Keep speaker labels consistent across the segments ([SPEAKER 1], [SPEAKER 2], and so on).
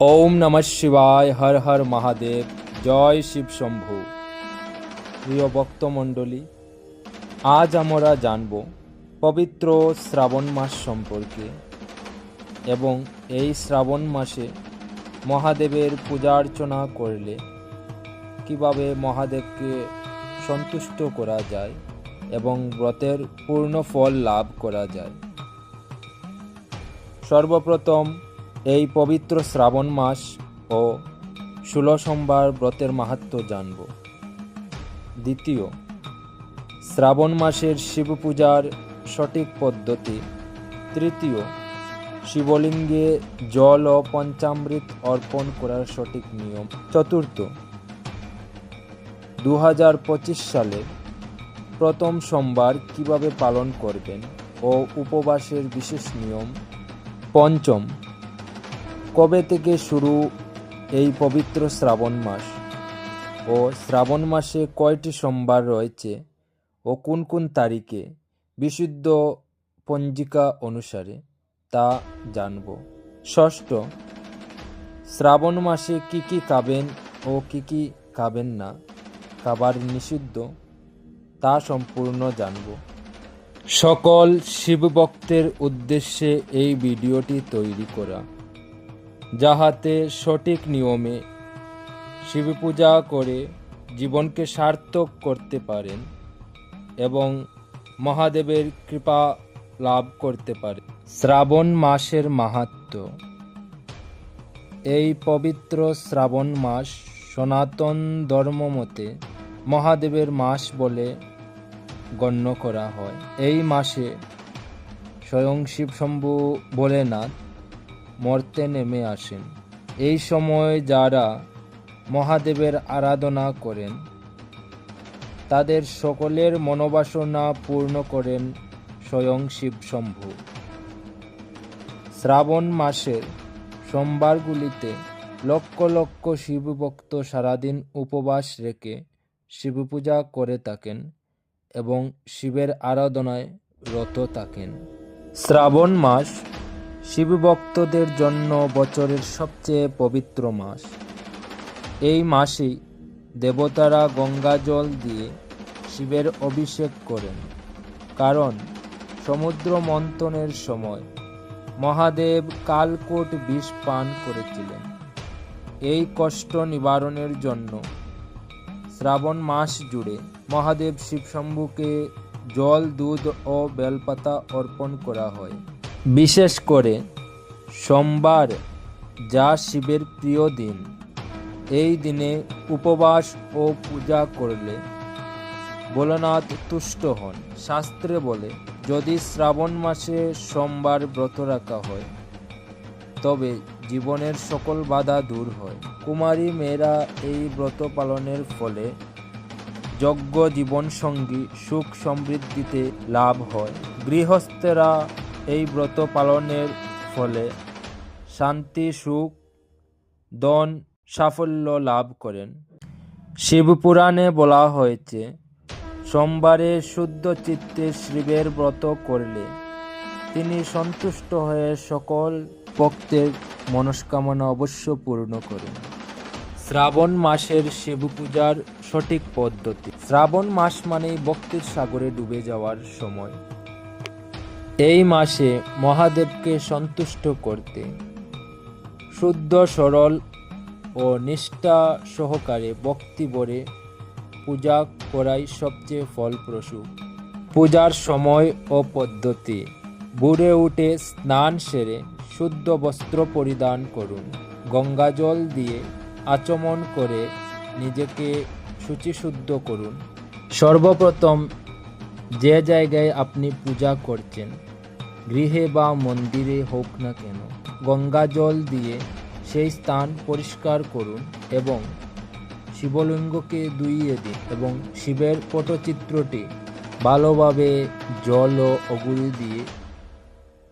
[SPEAKER 1] ওম নমঃ শিবায়, হর হর মহাদেব, জয় শিব শম্ভু। প্রিয় ভক্তমণ্ডলী, আজ আমরা জানব পবিত্র শ্রাবণ মাস সম্পর্কে এবং এই শ্রাবণ মাসে মহাদেবের পূজা অর্চনা করলে কীভাবে মহাদেবকে সন্তুষ্ট করা যায় এবং ব্রতের পূর্ণ ফল লাভ করা যায়। সর্বপ্রথম এই পবিত্র শ্রাবণ মাস ও ষোলো সোমবার ব্রতের মাহাত্ম্য জানব। দ্বিতীয়, শ্রাবণ মাসের শিব পূজার সঠিক পদ্ধতি। তৃতীয়, শিবলিঙ্গে জল ও পঞ্চামৃত অর্পণ করার সঠিক নিয়ম। চতুর্থ দু হাজার পঁচিশ সালে প্রথম সোমবার কীভাবে পালন করবেন ও উপবাসের বিশেষ নিয়ম। পঞ্চম কবে থেকে শুরু এই পবিত্র শ্রাবণ মাস? ও শ্রাবণ মাসে কয়টি সোমবার রয়েছে? ও কোন কোন তারিখে? বিশুদ্ধ পঞ্জিকা অনুসারে তা জানব। ষষ্ঠ, শ্রাবণ মাসে কি কি খাবেন ও কি কি খাবেন না? খাবার নিষিদ্ধ, তা সম্পূর্ণ জানব। সকল শিবভক্তের উদ্দেশ্যে এই ভিডিওটি তৈরি করা। যাহাতে সঠিক নিয়মে শিব পূজা করে জীবনকে সার্থক করতে পারেন এবং মহাদেবের কৃপা লাভ করতে পারে। শ্রাবণ মাসের মাহাত্ম্য এই পবিত্র শ্রাবণ মাস সনাতন ধর্মমতে মহাদেবের মাস বলে গণ্য করা হয়। এই মাসে স্বয়ং শিব শম্ভু ভোলেনাথ মর্তে নেমে আসেন। এই সময় যারা মহাদেবের আরাধনা করেন, তাদের সকলের মনোবাসনা পূর্ণ করেন স্বয়ং শিব শম্ভু। শ্রাবণ মাসের সোমবারগুলিতে লক্ষ লক্ষ শিবভক্ত সারাদিন উপবাস রেখে শিব পূজা করে থাকেন এবং শিবের আরাধনায় রত থাকেন। শ্রাবণ মাস শিবভক্তদের জন্য বছরের সবচেয়ে পবিত্র মাস। এই মাসেই দেবতারা গঙ্গা জল দিয়ে শিবের অভিষেক করেন। কারণ সমুদ্র মন্থনের সময় মহাদেব কালকোট বিষ পান করেছিলেন। এই কষ্ট নিবারণের জন্য শ্রাবণ মাস জুড়ে মহাদেব শিবশম্ভুকে জল, দুধ ও বেলপাতা অর্পণ করা হয়। বিশেষ করে সোমবার যা শিবের প্রিয় দিন। এই দিনে উপবাস ও পূজা করলে ভোলানাথ তুষ্ট হন। শাস্ত্রে বলে, যদি শ্রাবণ মাসে সোমবার ব্রত রাখা হয়, তবে জীবনের সকল বাধা দূর হয়। কুমারী মেয়েরা এই ব্রত পালনের ফলে যজ্ঞ, জীবনসঙ্গী সুখ সমৃদ্ধিতে লাভ হয়। গৃহস্থেরা এই ব্রত পালনের ফলে শান্তি, সুখ দন সাফল্য লাভ করেন। শিবপুরাণে বলা হয়েছে, সোমবারে শুদ্ধ চিত্তে শিবের ব্রত করলে তিনি সন্তুষ্ট হয়ে সকল ভক্তের মনস্কামনা অবশ্য পূর্ণ করেন। শ্রাবণ মাসের শিব পূজার সঠিক পদ্ধতি। শ্রাবণ মাস মানেই ভক্তির সাগরে ডুবে যাওয়ার সময়। এই মাসে মহাদেবকে সন্তুষ্ট করতে শুদ্ধ, সরল ও নিষ্ঠা সহকারে ভক্তি ভরে পূজা করাই সবচেয়ে ফলপ্রসূ। পূজার সময় ও পদ্ধতি বুড়ে উঠে স্নান সেরে শুদ্ধ বস্ত্র পরিধান করুন। গঙ্গাজল দিয়ে আচমন করে নিজেকে শুচিশুদ্ধ করুন। সর্বপ্রথম যে জায়গায় আপনি পূজা করছেন গৃহে বা মন্দিরে হোক না কেন, গঙ্গা জল দিয়ে সেই স্থান পরিষ্কার করুন এবং শিবলিঙ্গকে দুইয়ে দিন এবং শিবের পটচিত্রটি ভালোভাবে জল ও অগুল দিয়ে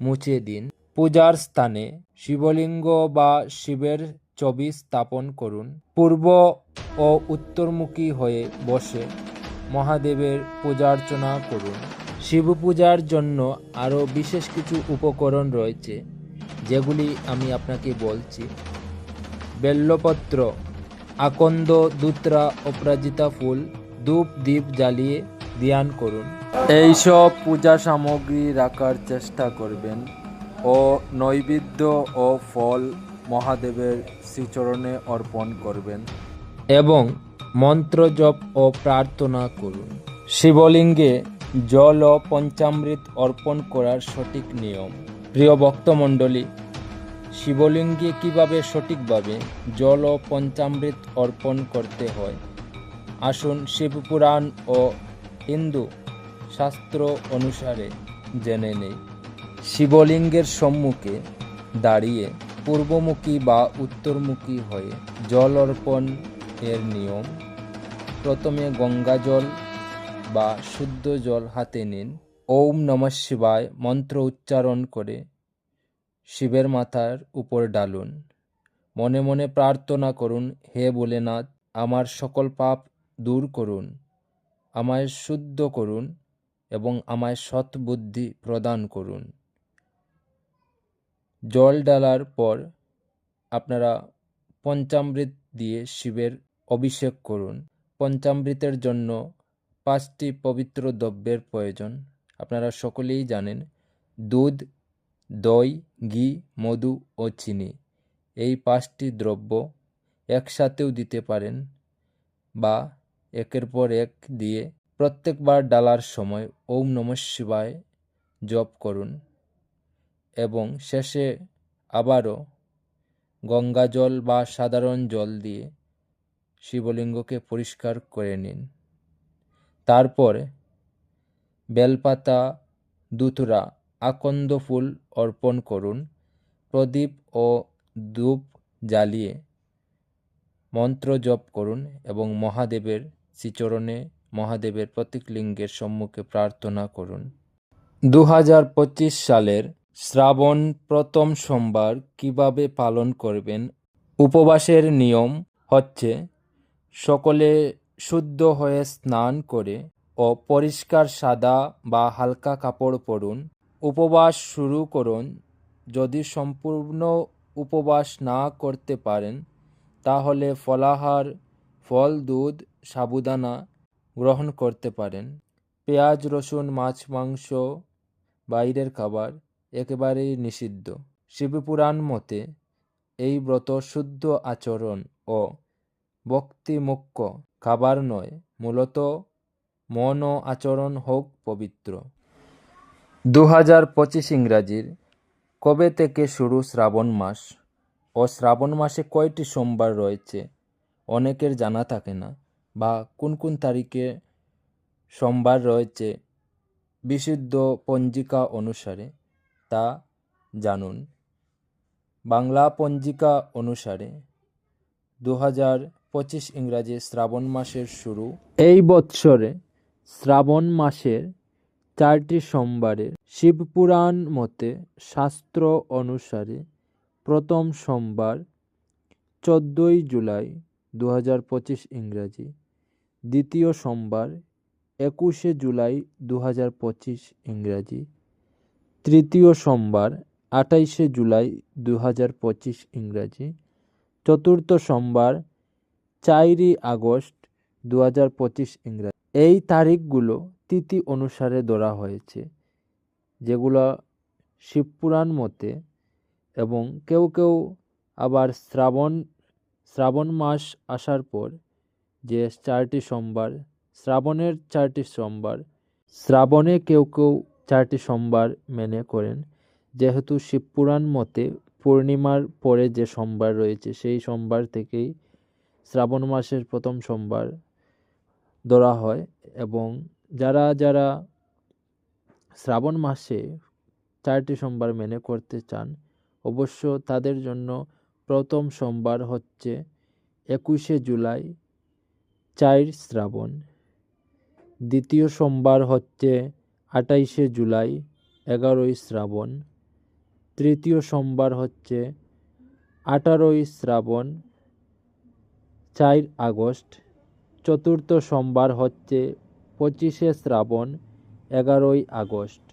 [SPEAKER 1] মুছে দিন। পূজার স্থানে শিবলিঙ্গ বা শিবের ছবি স্থাপন করুন। পূর্ব ও উত্তরমুখী হয়ে বসে মহাদেবের পূজার্চনা করুন। শিব পূজার জন্য আরও বিশেষ কিছু উপকরণ রয়েছে যেগুলি আমি আপনাকে বলছি। বেল্লপত্র আকন্দ দুত্রা অপরাজিতা ফুল ধূপ দ্বীপ জ্বালিয়ে ধ্যান করুন। এইসব পূজা সামগ্রী রাখার চেষ্টা করবেন ও নৈবেদ্য ও ফল মহাদেবের শ্রীচরণে অর্পণ করবেন। এবং মন্ত্র জপ ও প্রার্থনা করুন। শিবলিঙ্গে জল ও পঞ্চামৃত অর্পণ করার সঠিক নিয়ম। প্রিয় ভক্তমণ্ডলী, শিবলিঙ্গে কীভাবে সঠিকভাবে জল ও পঞ্চামৃত অর্পণ করতে হয়? আসুন শিবপুরাণ ও হিন্দু শাস্ত্র অনুসারে জেনে নেই। শিবলিঙ্গের সম্মুখে দাঁড়িয়ে পূর্বমুখী বা উত্তরমুখী হয়ে জল অর্পণ এর নিয়ম। প্রথমে গঙ্গা জল বা শুদ্ধ জল হাতে নিন। ওম নমঃ শিবায় মন্ত্র উচ্চারণ করে শিবের মাথার উপর ডালুন। মনে মনে প্রার্থনা করুন, হে ভোলেনাথ, আমার সকল পাপ দূর করুন, আমায় শুদ্ধ করুন এবং আমায় সৎ বুদ্ধি প্রদান করুন। জল ডালার পর আপনারা পঞ্চামৃত দিয়ে শিবের অভিষেক করুন। পঞ্চামৃতের জন্য পাঁচটি পবিত্র দ্রব্যের প্রয়োজন। আপনারা সকলেই জানেন, দুধ, দই, ঘি, মধু ও চিনি। এই পাঁচটি দ্রব্য একসাথেও দিতে পারেন বা একের পর এক দিয়ে প্রত্যেকবার ডালার সময় ওম নমঃ শিবায় জপ করুন এবং শেষে আবারও গঙ্গা জল বা সাধারণ জল দিয়ে শিবলিঙ্গকে পরিষ্কার করে নিন। তারপর বেলপাতা দুতুরা আকন্দ ফুল অর্পণ করুন, প্রদীপ ও ধূপ জ্বালিয়ে মন্ত্র জপ করুন এবং মহাদেবের শ্রীচরণে মহাদেবের প্রতীক লিঙ্গের সম্মুখে প্রার্থনা করুন। দু হাজার পঁচিশ সালের শ্রাবণ প্রথম সোমবার কীভাবে পালন করবেন? উপবাসের নিয়ম হচ্ছে সকলে শুদ্ধ হয়ে স্নান করে ও পরিষ্কার সাদা বা হালকা কাপড় পরুন, উপবাস শুরু করুন। যদি সম্পূর্ণ উপবাস না করতে পারেন, তাহলে ফলাহার, ফল, দুধ, সাবুদানা গ্রহণ করতে পারেন। পেঁয়াজ, রসুন, মাছ, মাংস, বাইরের খাবার একেবারেই নিষিদ্ধ। শিবপুরাণ মতে এই ব্রত শুদ্ধ আচরণ ও ভক্তিমুখ্য খাবার নয়, মূলত মন ও আচরণ হোক পবিত্র। দু হাজার পঁচিশ ইংরাজির কবে থেকে শুরু শ্রাবণ মাস ও শ্রাবণ মাসে কয়টি সোমবার রয়েছে অনেকের জানা থাকে না বা কোন কোন তারিখে সোমবার রয়েছে বিশুদ্ধ পঞ্জিকা অনুসারে তা জানুন। বাংলা পঞ্জিকা অনুসারে দু হাজার পঁচিশ ইংরাজি শ্রাবণ মাসের শুরু। এই বৎসরে শ্রাবণ মাসের চারটি সোমবারের শিবপুরাণ মতে শাস্ত্র অনুসারে প্রথম সোমবার চোদ্দোই জুলাই দু হাজার পঁচিশ ইংরাজি, দ্বিতীয় সোমবার একুশে জুলাই দু হাজার পঁচিশ ইংরাজি, তৃতীয় সোমবার আঠাইশে জুলাই দু হাজার পঁচিশ ইংরাজি, চতুর্থ সোমবার চারই আগস্ট দু হাজার পঁচিশ ইংরাজি। এই তারিখগুলো তিথি অনুসারে ধরা হয়েছে, যেগুলো শিবপুরাণ মতে এবং কেউ কেউ আবার শ্রাবণ শ্রাবণ মাস আসার পর যে চারটি সোমবার, শ্রাবণের চারটি সোমবার, শ্রাবণে কেউ কেউ চারটি সোমবার মেনে করেন। যেহেতু শিবপুরাণ মতে পূর্ণিমার পরে যে সোমবার রয়েছে, সেই সোমবার থেকেই শ্রাবণ মাসের প্রথম সোমবার ধরা হয় এবং যারা যারা শ্রাবণ মাসে চারটি সোমবার মেনে করতে চান, অবশ্য তাদের জন্য প্রথম সোমবার হচ্ছে একুশে জুলাই, চার শ্রাবণ। দ্বিতীয় সোমবার হচ্ছে আটাইশে জুলাই, এগারোই শ্রাবণ। তৃতীয় সোমবার হচ্ছে আঠারোই শ্রাবণ চার আগস্ট, চতুর্থ সোমবার হচ্ছে পঁচিশে শ্রাবণ, এগারোই আগস্ট।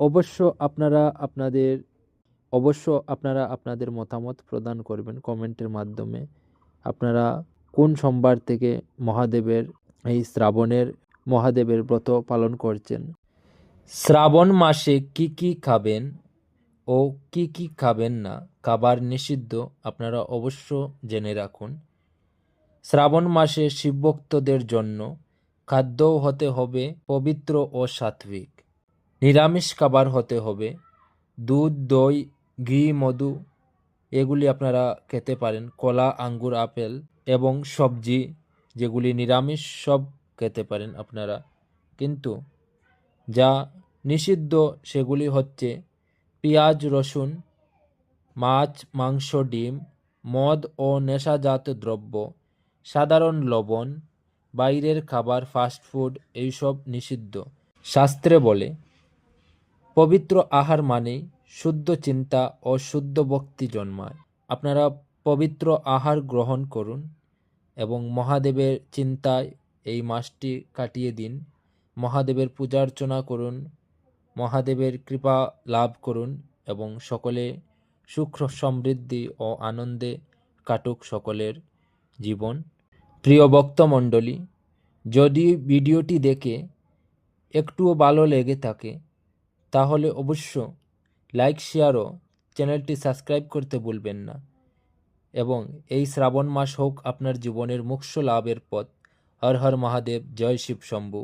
[SPEAKER 1] অবশ্য আপনারা আপনাদের, অবশ্য আপনারা আপনাদের মতামত প্রদান করবেন কমেন্টের মাধ্যমে। আপনারা কোন সোমবার থেকে মহাদেবের, এই শ্রাবণের, মহাদেবের ব্রত পালন করছেন? শ্রাবণ মাসে কি কি খাবেন? ও কি কি খাবেন না, খাবার নিষিদ্ধ আপনারা অবশ্য জেনে রাখুন। শ্রাবণ মাসে শিবভক্তদের জন্য খাদ্যও হতে হবে, পবিত্র ও সাত্বিক নিরামিষ খাবার হতে হবে, দুধ, দই, ঘি, মধু, এগুলি আপনারা খেতে পারেন, কলা, আঙ্গুর, আপেল এবং সবজি, যেগুলি নিরামিষ সব খেতে পারেন আপনারা। কিন্তু যা নিষিদ্ধ সেগুলি হচ্ছে পেঁয়াজ, রসুন, মাছ, মাংস, ডিম, মদ ও নেশাজাত দ্রব্য, সাধারণ লবণ, বাইরের খাবার ফাস্টফুড এইসব নিষিদ্ধ। শাস্ত্রে বলে, পবিত্র আহার মানেই শুদ্ধ চিন্তা ও শুদ্ধ ভক্তি জন্মায়। আপনারা পবিত্র আহার গ্রহণ করুন এবং মহাদেবের চিন্তায় এই মাসটি কাটিয়ে দিন। মহাদেবের পূজা অর্চনা করুন মহাদেবের কৃপা লাভ করুন এবং সকলে সুখ সমৃদ্ধি ও আনন্দে কাটুক সকলের জীবন। প্রিয় ভক্তমণ্ডলী, যদি ভিডিওটি দেখে একটুও ভালো লেগে থাকে, তাহলে অবশ্য লাইক, শেয়ার ও চ্যানেলটি সাবস্ক্রাইব করতে ভুলবেন না এবং এই শ্রাবণ মাস হোক আপনার জীবনের মোক্ষ লাভের পথ। হর হর মহাদেব, জয় শিব শম্ভু।